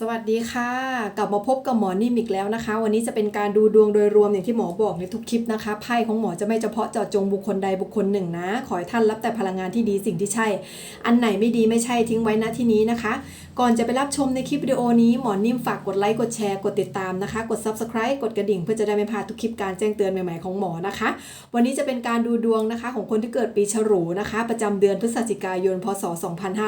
สวัสดีค่ะ กลับมาพบกับหมอนิ่มอีกแล้วนะคะ วันนี้จะเป็นการดูดวงโดยรวมอย่างที่หมอบอกในทุกคลิปนะคะไพ่ของหมอจะไม่เฉพาะเจาะจงบุคคลใดบุคคลหนึ่งนะ ขอให้ท่านรับแต่พลังงานที่ดีสิ่งที่ใช่ อันไหนไม่ดีไม่ใช่ทิ้งไว้ณที่นี้นะคะ ก่อนจะไปรับชมในคลิปวิดีโอนี้หมอนิ่มฝากกดไลค์กดแชร์กดติดตามนะคะ กด subscribe กดกระดิ่งเพื่อจะได้ไม่พลาดทุกคลิปการแจ้งเตือนใหม่ๆของหมอนะคะ วันนี้จะเป็นการดูดวงนะคะ ของคนที่เกิดปีฉลูนะคะ ประจำเดือนพฤศจิกายนพศ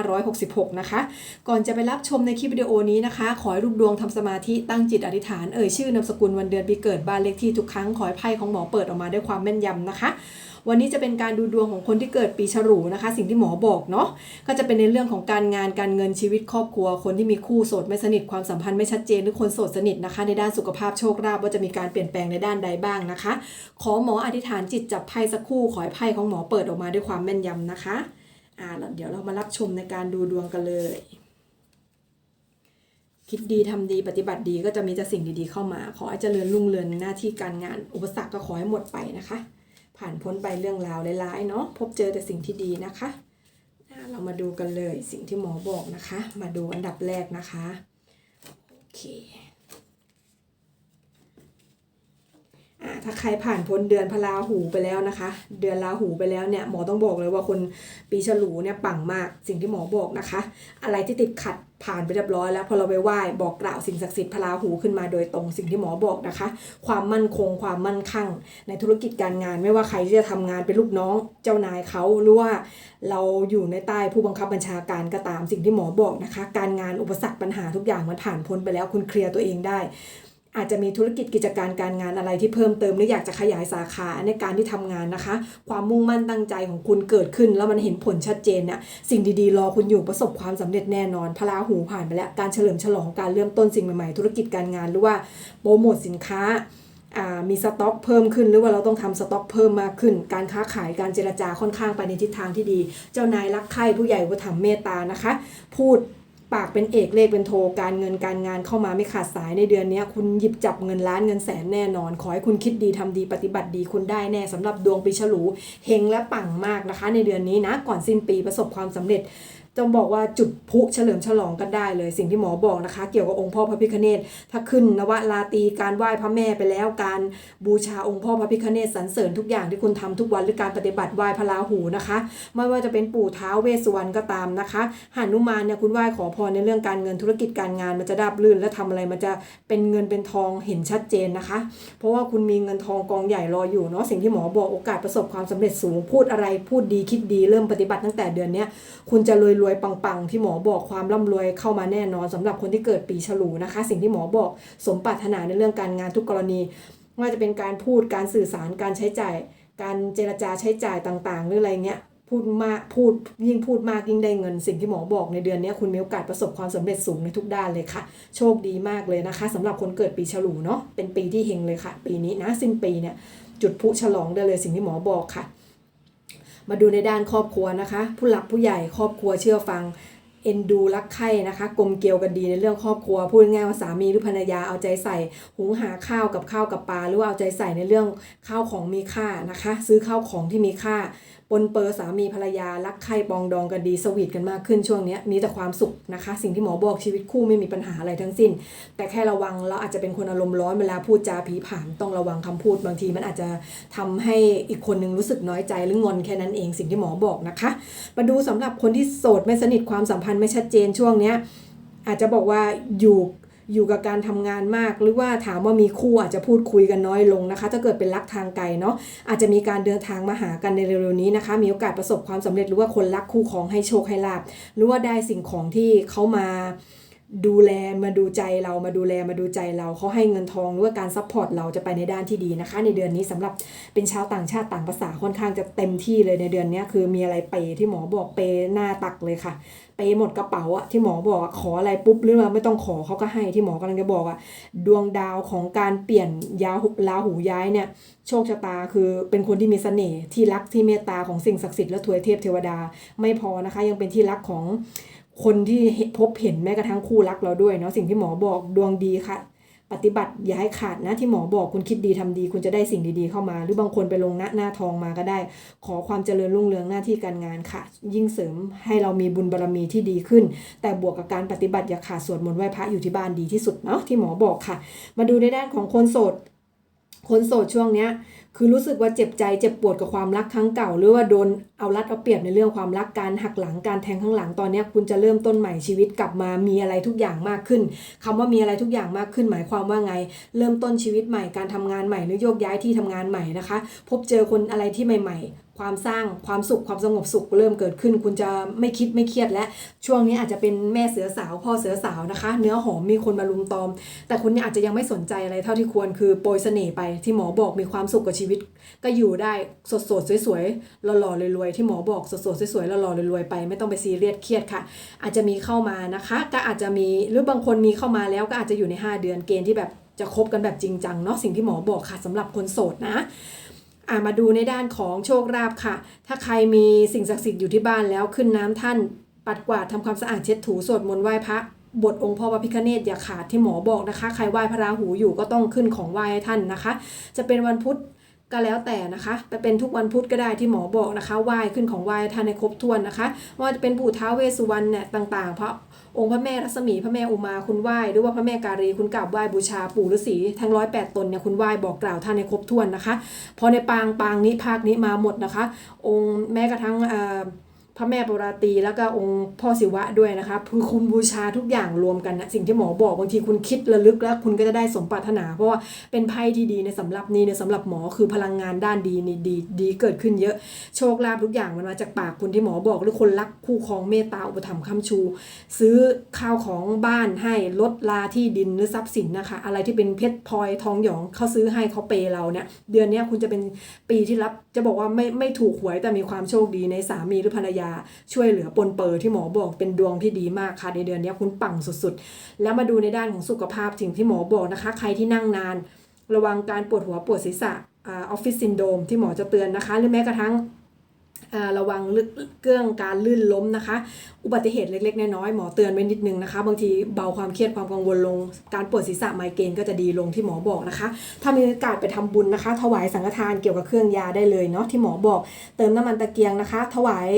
2566 นะคะ ก่อนจะไปรับชมในคลิปวิดีโอนี้นะคะขอให้ลูกดวงทำสมาธิตั้งจิตอธิษฐานเอ่ยชื่อนามสกุลวันเดือนปีเกิดบ้านเลขที่ทุกครั้งขอให้ไพ่ของหมอเปิดออกมาด้วยความแม่นยำนะคะ วันนี้จะเป็นการดูดวงของคนที่เกิดปีฉลูนะคะ สิ่งที่หมอบอกเนาะก็จะเป็นในเรื่องของการงานการเงินชีวิตครอบครัว คนที่มีคู่โสดไม่สนิทความสัมพันธ์ไม่ชัดเจนหรือคนโสดสนิทนะคะ ในด้านสุขภาพโชคลาภว่าจะมีการเปลี่ยนแปลงในด้านใดบ้างนะคะ ขอหมออธิษฐานจิตจับไพ่สักคู่ขอให้ไพ่ของหมอเปิดออกมาด้วยความแม่นยำนะคะอ่าเดี๋ยวเรามารับชมในการดูดวงกันเลย คิดดีทำดีปฏิบัติดีก็จะมีแต่สิ่งดีๆเข้ามา ขอให้เจริญรุ่งเรืองหน้าที่การงาน อุปสรรคก็ขอให้หมดไปนะคะ ผ่านพ้นไปเรื่องราวร้ายๆเนาะพบเจอแต่สิ่งที่ดีนะคะอ่าเรามาดูกันเลยสิ่งที่หมอบอกนะคะ มาดูอันดับแรกนะคะโอเคอ่า ถ้าใครผ่านพ้นเดือนพลาหูไปแล้วนะคะ เดือนลาหูไปแล้วเนี่ยหมอต้องบอกเลยว่าคนปีฉลูเนี่ยปังมากสิ่งที่หมอบอกนะคะ อะไรที่ติดขัดผ่านไปเรียบร้อยแล้วพอเราไปไหว้บอกกล่าวสิ่งศักดิ์สิทธิ์พลาหูขึ้นมาโดยตรงสิ่งที่หมอบอกนะคะ ความมั่นคงความมั่นคั่ง ในธุรกิจการงานไม่ว่าใครที่จะทำงานเป็นลูกน้องเจ้านายเขาหรือว่าเราอยู่ในใต้ผู้บังคับบัญชาการก็ตามสิ่งที่หมอบอกนะคะ การงานอุปสรรคปัญหาทุกอย่างมันผ่านพ้นไปแล้วคุณเคลียร์ตัวเองได้ อาจจะมีธุรกิจกิจการการงานอะไรที่เพิ่มเติมหรืออยากจะขยายสาขาในการที่ทำงานนะคะ ความมุ่งมั่นตั้งใจของคุณเกิดขึ้น แล้วมันเห็นผลชัดเจนเนี่ยสิ่งดีๆ รอคุณอยู่ประสบความสำเร็จแน่นอนพลาหูผ่านไปแล้วการเฉลิมฉลองการเริ่มต้นสิ่งใหม่ๆ ธุรกิจการงานหรือว่าโปรโมทสินค้าอ่ามีสต็อกเพิ่มขึ้นหรือว่าเราต้องทำสต็อกเพิ่มมากขึ้น การค้าขายการเจรจาค่อนข้างไปในทิศทางที่ดี เจ้านายรักใคร่ผู้ใหญ่อุปถัมภ์เมตตานะคะ พูด ปากเป็นเอกเลขเป็นโทการเงินการงานเข้ามาไม่ขาดสายในเดือนนี้คุณหยิบจับเงินล้านเงินแสนแน่นอน ขอให้คุณคิดดีทำดีปฏิบัติดีคุณได้แน่สำหรับดวงปีฉลูเฮงและปังมากนะคะ ในเดือนนี้นะก่อนสิ้นปีประสบความสำเร็จ ต้องบอกว่าจุดพุเฉลิมฉลองกันได้เลยสิ่งที่หมอบอกนะคะ เกี่ยวกับองค์พ่อพระพิฆเนศถ้าขึ้นนวราตีการไหว้พระแม่ไปแล้วการบูชาองค์พ่อพระพิฆเนศสรรเสริญทุกอย่างที่คุณทำทุกวันหรือการปฏิบัติไหว้พระราหูนะคะ ไม่ว่าจะเป็นปู่ท้าวเวสสุวรรณก็ตามนะคะหานุมานเนี่ยคุณไหว้ขอพรในเรื่องการเงินธุรกิจการงานมันจะราบรื่น และทำอะไรมันจะเป็นเงินเป็นทองเห็นชัดเจนนะคะ เพราะว่าคุณมีเงินทองกองใหญ่รออยู่เนาะสิ่งที่หมอบอกโอกาสประสบความสำเร็จสูงพูดอะไรพูดดีคิดดีเริ่มปฏิบัติตั้งแต่เดือนนี้คุณจะรวยรวยๆปังๆ ที่หมอบอกความร่ำรวยเข้ามาแน่นอนสำหรับคนที่เกิดปีฉลูนะคะ สิ่งที่หมอบอกสมปรารถนาในเรื่องการงานทุกกรณีไม่ว่าจะเป็นการพูดการสื่อสารการใช้จ่าย การเจรจาใช้จ่ายต่างๆ หรืออะไรเงี้ยพูดมากพูดยิ่งพูดมากยิ่งได้เงิน สิ่งที่หมอบอกในเดือนนี้คุณมีโอกาสประสบความสำเร็จสูงในทุกด้านเลยค่ะ โชคดีมากเลยนะคะสำหรับคนเกิดปีฉลูเนาะเป็นปีที่เฮงเลยค่ะ ปีนี้นะสิ้นปีเนี่ยจุดพุฉลองได้เลยสิ่งที่หมอบอกค่ะ มาดูในด้านครอบครัวนะคะ ผู้หลักผู้ใหญ่ครอบครัวเชื่อฟังเอ็นดูรักใคร่นะคะกลมเกลียวกันดีในเรื่องครอบครัวพูดง่ายว่าสามีหรือภรรยาเอาใจใส่ หุงหาข้าวกับข้าวกับปลาหรือว่าเอาใจใส่ในเรื่องข้าวของมีค่านะคะ ซื้อข้าวของที่มีค่า ปนเปื้อสามีภรรยารักใคร่ปองดองกันดีสวีทกันมากขึ้นช่วงนี้มีแต่ความสุขนะคะ สิ่งที่หมอบอกชีวิตคู่ไม่มีปัญหาอะไรทั้งสิ้น แต่แค่ระวังเราอาจจะเป็นคนอารมณ์ร้อนเวลาพูดจาผีผามต้องระวังคำพูดบางที มันอาจจะทำให้อีกคนนึงรู้สึกน้อยใจหรืองอนแค่นั้นเองสิ่งที่หมอบอกนะคะมาดูสำหรับคนที่โสดไม่สนิทความสัมพันธ์ไม่ชัดเจนช่วงเนี้ยอาจจะบอกว่าอยู่ อยู่กับการทำงานมาก หรือว่าถามว่ามีคู่อาจจะพูดคุยกันน้อยลงนะคะ ถ้าเกิดเป็นรักทางไกลเนาะอาจจะมีการเดินทางมาหากันในเร็วๆนี้นะคะ มีโอกาสประสบความสำเร็จหรือว่าคนรักคู่ของให้โชคให้ลาบหรือว่าได้สิ่งของที่เขามา ดูแลมาดูใจเรามาดูแลมาดูใจเราเขาให้เงินทองหรือว่าการซัพพอร์ตเราจะไปในด้านที่ดีนะคะ ในเดือนนี้สำหรับเป็นชาวต่างชาติต่างภาษาค่อนข้างจะเต็มที่เลยในเดือนนี้คือมีอะไรเปย์ที่หมอบอกเปย์หน้าตักเลยค่ะ เปย์หมดกระเป๋าอะที่หมอบอกขออะไรปุ๊บหรือว่าไม่ต้องขอเขาก็ให้ที่หมอกำลังจะบอกอะดวงดาวของการเปลี่ยนยาลาหูย้ายเนี่ยโชคชะตาคือเป็นคนที่มีเสน่ห์ที่รักที่เมตตาของสิ่งศักดิ์สิทธิ์และถวยเทพเทวดาไม่พอนะคะ ยังเป็นที่รักของ คนที่พบเห็นแม้กระทั่งคู่รักเราด้วยเนาะสิ่งที่หมอบอกดวงดีค่ะ ปฏิบัติอย่าให้ขาดนะที่หมอบอกคุณคิดดีทำดี คุณจะได้สิ่งดีๆเข้ามา หรือบางคนไปลงหน้าหน้าทองมาก็ได้ ขอความเจริญรุ่งเรืองหน้าที่การงานค่ะ ยิ่งเสริมให้เรามีบุญบารรมีที่ดีขึ้น แต่บวกกับการปฏิบัติอย่าขาดสวดมนต์ไหว้พระอยู่ที่บ้านดีที่สุดเนาะที่หมอบอกค่ะ มาดูในด้านของคนโสด คนโสดช่วงเนี้ยคือรู้สึกว่าเจ็บใจเจ็บปวดกับความรักครั้งเก่า หรือว่าโดนเอารัดเอาเปรียบในเรื่องความรักการหักหลังการแทงข้างหลังตอนนี้คุณจะเริ่มต้นใหม่ชีวิตกลับมามีอะไรทุกอย่างมากขึ้นคำว่ามีอะไรทุกอย่างมากขึ้น หมายความว่าไง เริ่มต้นชีวิตใหม่การทำงานใหม่หรือโยกย้ายที่ทำงานใหม่นะคะ พบเจอคนอะไรที่ใหม่ ๆ ความสร้างความสุขความสงบสุขเริ่มเกิดขึ้น คุณจะไม่คิดไม่เครียดและช่วงนี้อาจจะเป็นแม่เสือสาวพ่อเสือสาวนะคะ เนื้อหอมมีคนมาลุมตอม แต่คุณอาจจะยังไม่สนใจอะไรเท่าที่ควรคือโปรยเสน่ห์ไปที่หมอบอกมีความสุขกับชีวิต ก็อยู่ได้สดสดๆสวยๆหล่อๆรวยๆที่หมอบอกสดสดๆสวยๆหล่อๆรวยๆไป ไม่ต้องไปซีเรียสเครียดค่ะ อาจจะมีเข้ามานะคะ ก็อาจจะมีหรือบางคนมีเข้ามาแล้วก็อาจจะอยู่ใน 5 เดือนเกณฑ์ที่แบบจะคบกันแบบจริงจังเนาะสิ่งที่หมอบอกค่ะสำหรับคนโสดนะ มาดูในด้านของโชคลาภค่ะ ถ้าใครมีสิ่งศักดิ์สิทธิ์อยู่ที่บ้านแล้วขึ้นน้ำท่าน ปัดกวาดทำความสะอาดเช็ดถูสวดมนต์ไหว้พระบทองค์พ่อพระพิฆเนศอย่าขาดที่หมอบอกนะคะ ใครไหว้พระราหูอยู่ก็ต้องขึ้นของไหว้ให้ท่านนะคะ จะเป็นวันพุธ ก็แล้วแต่นะคะไปเป็นทุกวันพุธก็ได้ที่หมอบอกนะคะไหว้ขึ้นของไหว้ท่านในครบถ้วนนะคะว่าจะเป็นปู่ท้าเวสุวรรณเนี่ยต่างๆ เพราะองค์พระแม่รัศมีพระแม่อุมาคุณไหว้หรือว่าพระแม่การีคุณกราบไหว้บูชาปู่ฤาษีทั้งร้อยแปดตนเนี่ยคุณไหว้บอกกล่าวท่านในครบถ้วนนะคะ พอในปางปางนี้ภาคนี้มาหมดนะคะ องค์แม้กระทั่งเอ่อ พระแม่ปราตีแล้วก็องค์พ่อศิวะด้วยนะคะคือคุณบูชาทุกอย่างรวมกันนะสิ่งที่หมอบอกบางทีคุณคิดระลึกแล้วคุณก็จะได้สมปรารถนา เพราะว่าเป็นไพ่ที่ดีในสำหรับนี้ในสำหรับหมอคือพลังงานด้านดีนี่ดีดีเกิดขึ้นเยอะโชคลาภทุกอย่างมันมาจากปากคุณที่หมอบอกหรือคนรักคู่ครองเมตตาอุปถัมภ์ค้ำชู ซื้อข้าวของบ้านให้ลดลาที่ดินหรือทรัพย์สินนะคะ อะไรที่เป็นเพชรพลอยทองหยองเขาซื้อให้เขาเปย์เราเนี่ยเดือนนี้คุณจะเป็นปีที่รับจะบอกว่าไม่ไม่ถูกหวยแต่มีความโชคดีในสามีหรือภรรยาช่วยเหลือปนเปื้อที่หมอบอกเป็นดวงที่ดีมากค่ะในเดือนนี้คุณปังสุดๆ แล้วมาดูในด้านของสุขภาพสิ่งที่หมอบอกนะคะ ใครที่นั่งนาน ระวังการปวดหัวปวดศีรษะออฟฟิศซินโดมที่หมอจะเตือนนะคะ หรือแม้กระทั่งระวังเรื่องเรื่องการลื่นล้มนะคะ อุบัติเหตุเล็กๆ น้อยๆ หมอเตือนไว้นิดนึงนะคะ บางทีเบาความเครียดความกังวลลง การปวดศีรษะไมเกรนก็จะดีลงที่หมอบอกนะคะ ถ้ามีโอกาสไปทำบุญนะคะ ถวายสังฆทานเกี่ยวกับเครื่องยาได้เลยเนาะที่หมอบอก เติมน้ำมันตะเกียงนะคะ ถวาย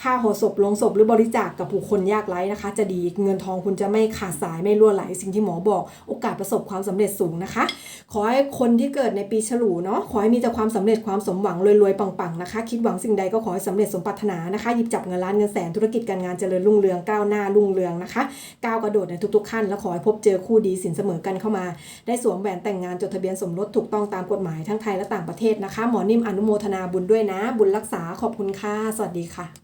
ผ้าห่อศพลงศพหรือบริจาคกับผู้คนยากไร้นะคะ จะดีเงินทองคุณจะไม่ขาดสายไม่รั่วไหล สิ่งที่หมอบอก โอกาสประสบความสำเร็จสูงนะคะ ขอให้คนที่เกิดในปีฉลูเนาะขอให้มีแต่ความสำเร็จความสมหวังรวยๆปังๆนะคะ คิดหวังสิ่งใดก็ขอให้สำเร็จสมปรารถนานะคะหยิบจับเงินล้านเงินแสนธุรกิจการงานเจริญรุ่งเรืองก้าวหน้ารุ่งเรืองนะคะก้าวกระโดดในทุกๆขั้นแล้วขอให้พบเจอคู่ดีสินเสมอกันเข้ามา ได้สวมแหวนแต่งงานจดทะเบียนสมรสถูกต้องตามกฎหมายทั้งไทยและต่างประเทศนะคะ หมอนิ่มอนุโมทนาบุญด้วยนะ บุญรักษาขอบคุณค่ะสวัสดีค่ะ